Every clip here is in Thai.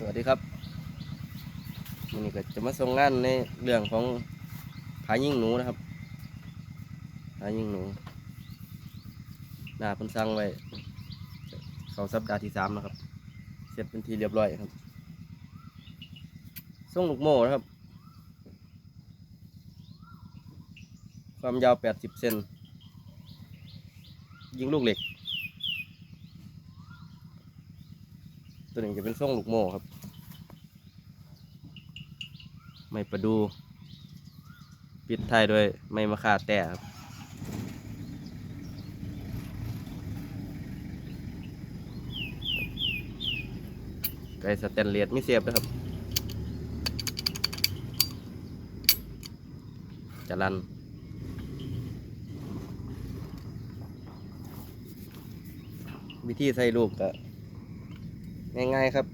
สวัสดีครับวันนี้ก็จะมาส่งงานในเรื่องของผายิงหนูนะครับผายิงหนูหน้าเพิ่นสั่งไว้ เขาสัปดาห์ที่สามนะครับ เสร็จเป็นทีเรียบร้อยครับส่งลูกโม่นะครับ ความยาว80เซนยิงลูกเหล็ก ตัวนี้จะเป็นส่งลูกโม่ครับ ไม่ประดู ปิดท้ายด้วยไม่มะขาแต่ครับไก่สแตนเลสไม่เสียบนะครับจะรันวิธีใส่ลูกก็ ง่ายๆครับ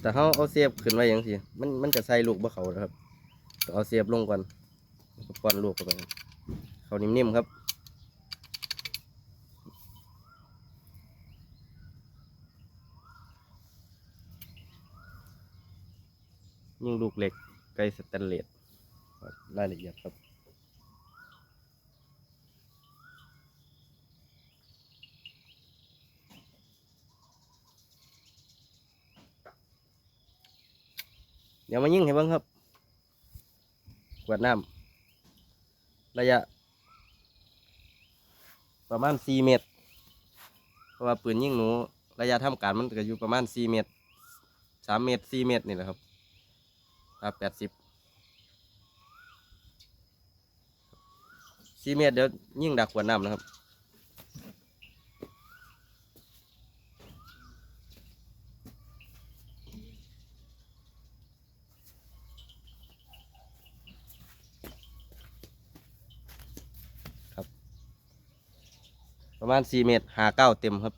แต่เขาเอาเสียบขึ้นไว้อย่างสิมันมันจะใส่ลูกบ่เขานะครับต้อเอาเสียบลงก่อนแล้วก็ป้อนลูกเข้าไปเขานิ่มๆครับยิ่งลูกเหล็กไกลสแตนเลสรายละเอียดครับ เดี๋ยวมายิงให้เบ้างครับกวดน้ำระยะ ประมาณ4เมตร เพราะว่าปืนยิงหนู ระยะทำการมันก็อยู่ประมาณ4เมตร3เมตร4เมตรนี่แหละครับครับ80 4เมตรเดี๋ยวยิงดักกวดน้ำนะครับ ประมาณสี่เมตรหาเก้าเต็มครับ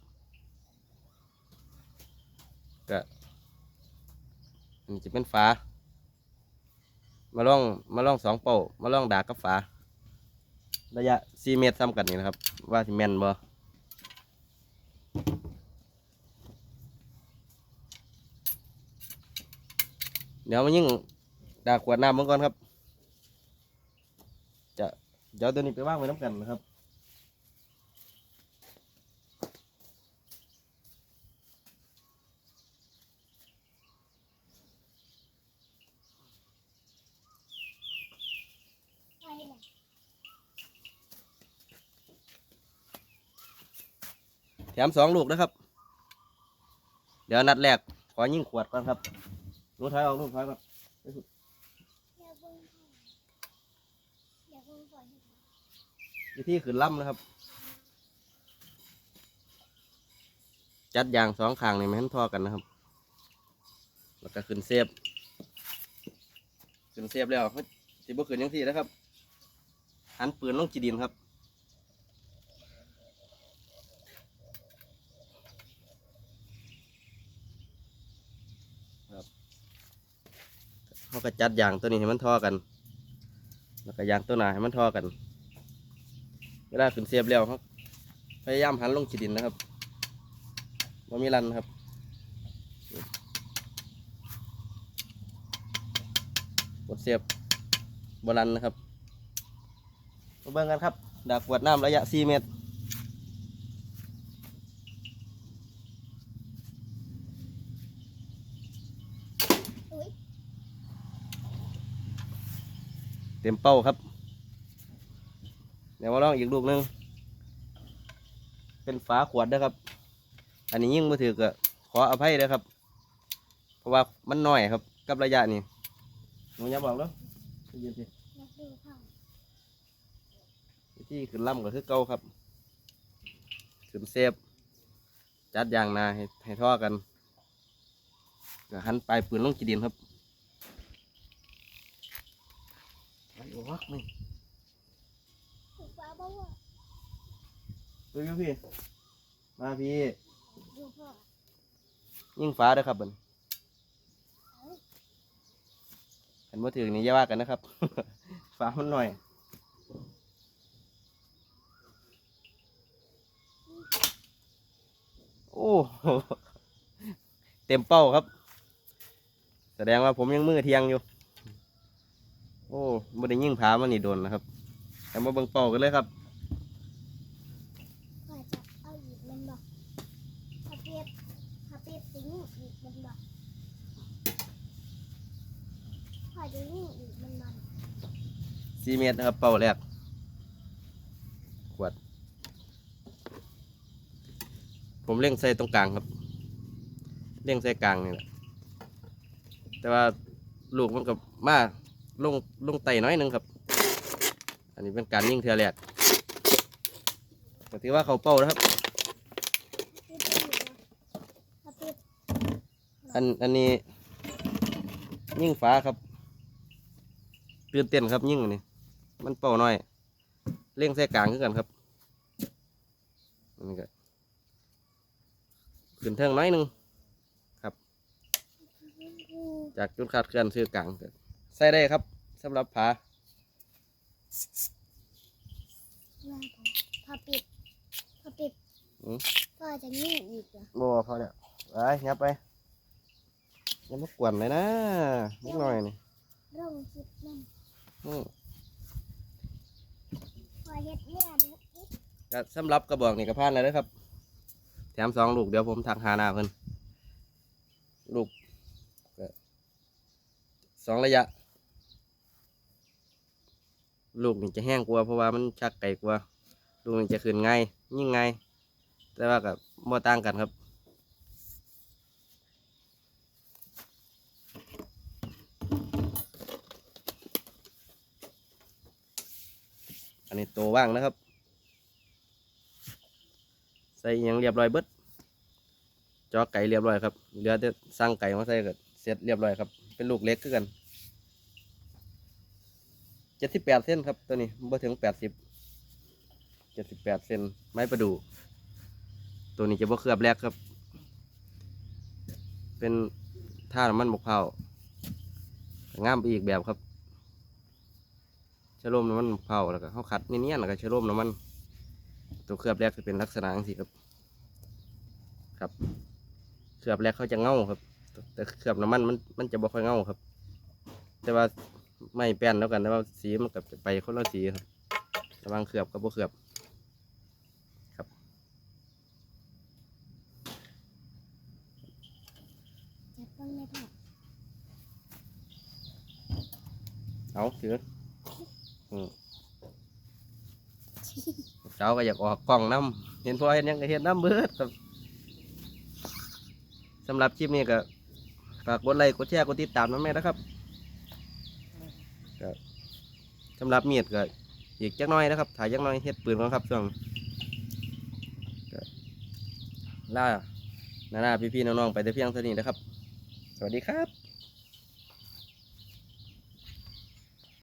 ก็อันนี้จะเป็นฝา มาล่องมาล่องสองเป่ามาล่องดากกับฝา ระยะสี่เมตรซ้ำกันนี่นะครับ ว่าสิแมนบ่เดี๋ยวมายิ่งดาขวดน้ำมังก่อนครับ จะเดี๋ยวตัวนี้ไปว่างไว้น้ำกันนะครับ แถมสองลูกนะครับ เดี๋ยวนัดแรก ขอยิ่งขวดก่อนครับลูกท้ายออกลูกท้ายก่อนอย่าเบิ่งก่อนอย่าเบิ่งก่อนวิธีขึ้นล่ำนะครับ จัดยางสองข้างนี่ไม่ให้นทอกันนะครับ แล้วก็ขึ้นเสียบขึ้นเสียบแล้วสิบ่ขึ้นยังสี่นะครับหันปืนลงจีดินครับ เขาก็จัดยางตัวนี้ให้มันทอกัน แล้วก็ยางตัวหนาให้มันทอกัน เวลาขึ้นเสียบแล้วครับพยายามหันลงขีดินนะครับว่ามีรันครับกดเสียบบรันนะครับมาเบิ่งกันครับดาบขวดน้ำระยะ 4 เมตร เต็มเป้าครับเดี๋ยวมาลองอีกลูกหนึง เป็นฝาขวดนะครับ อันนี้ยิ่งมาถือก็ขออภัยนะครับ เพราะว่ามันน้อยครับ กับระยะนี้หนูอย่าบอกแล้วยืนสิอยากดูค่ะวิธีขึ้นล่ำก็คือเก่าครับขึ้นเซฟจัดยางนาให้ให้ท่อกันก็หันปลายปืนลงกีดินครับไอ้โอ้ วักนี่ถูกฟ้าบ้างวะดูอยู่พี่ มาพี่ ดูพ่อยิ่งฟ้าเด้อครับเบิ่นเห็นว่าถือนี่อย่าว่ากันนะครับ ฟ้ามันหน่อย โอ้โหเต็มเป้าครับ แสดงว่าผมยังมือเทียงอยู่ โอ้ไม่ได้ยิ่งผามันนี่โดนนะครับแต่มาเบิ่งเป้ากันเลยครับพ่อจะเอาอีกมันบอกพาเปียบพาเปียบจะยิ่งอีกมันบอกพ่อจะยิ่งอีกมันบอกสี่เมตรนะครับเป้าแรกขวด ผมเล่งใส่ตรงกลางครับ เล่งใส่กลางนี่แหละแต่ว่าลูกมันกับมา ลงลงไตน้อยหนึงครับ อันนี้เป็นการยิงเทือแรกก็ถือว่าเขาเป้านะครับ อันอันนี้ยิ่งฟ้าครับตื่นเต้นครับยิ่งอันนี้มันเป่าน้อยเร่งใส่กลางขึ้นกันครับนนี้ก็ขึ้นเทิงน้อยหนึงครับ จากจุดคาดเคลื่อนซื้อกลาง ใส่ได้ครับสำหรับผาพาเปียบพาเปียบอืมพ่อจะยิ่งอีกเหรอบ่พอแล้วไปยับไปอยังมากวนเลยนะนิดหน่อยนี่ร่องคิดนั่นอืมพอเฮ็ดแม่ดูอีกก็สำหรับกระบอกนี่กระพานเลยนะครับ แถมสองลูกเดี๋ยวผมทักหาหน้าเพิ่นลูกก็สองระยะ ลูกนี่จะแห้งกว่าเพราะว่ามันชักไก่กว่า ลูกนี่จะขึ้นง่ายยิ่งง่ายแต่ว่ากับบ่ต่างกันครับอันนี้ตัวว่างนะครับ ใส่อิหยังเรียบร้อยเบิดจอไก่เรียบร้อยครับเหลือแต่สั่งไก่มาใส่ก็เสร็จเรียบร้อยครับ เป็นลูกเล็กคือกัน เจ็ดสิบแปดเส้นครับตัวนี้บ่ถึงแปดสิบเจ็ดสิบแปดเส้นไม้ประดู่ตัวนี้จะบ่เคลือบแรกครับ เป็นท่าน้ำมันบกเผางามไปอีกแบบครับชะโลมน้ำมันบกเผาแล้วก็เขาขัดเนียนๆแล้วก็ชะโลมน้ำมัน ตัวเคลือบแรกจะเป็นลักษณะอย่างนี้ครับ ครับเคลือบแรกเขาจะเงาครับ แต่เคลือบน้ำมันมันมันจะบ่ค่อยเงาครับ แต่ว่า ไม่แป้นแล้วกันแต่ว่าสีมันกับไปคนละสีครับระวังเคลือบกับบ่เคลือบจับต้องไม่อเอาถืออืมเจ้าก็อยากออกกล้องน้ำเห็นพอเห็นยังก็เห็นน้ำเบิดครับสำหรับคลิปนี้ก็ฝากกดไลค์กดแชร์กดติดตามน้ำแม่นะครับ ก็สำหรับมีดก็อีกจักหน้อยนะครับ ถ่ายจักหน้อยเฮ็ดปืนก่อนครับช่วงก็ล่าหน้าๆพี่ๆน้องๆไปแต่เพียงเท่านี้นะครับ สวัสดีครับ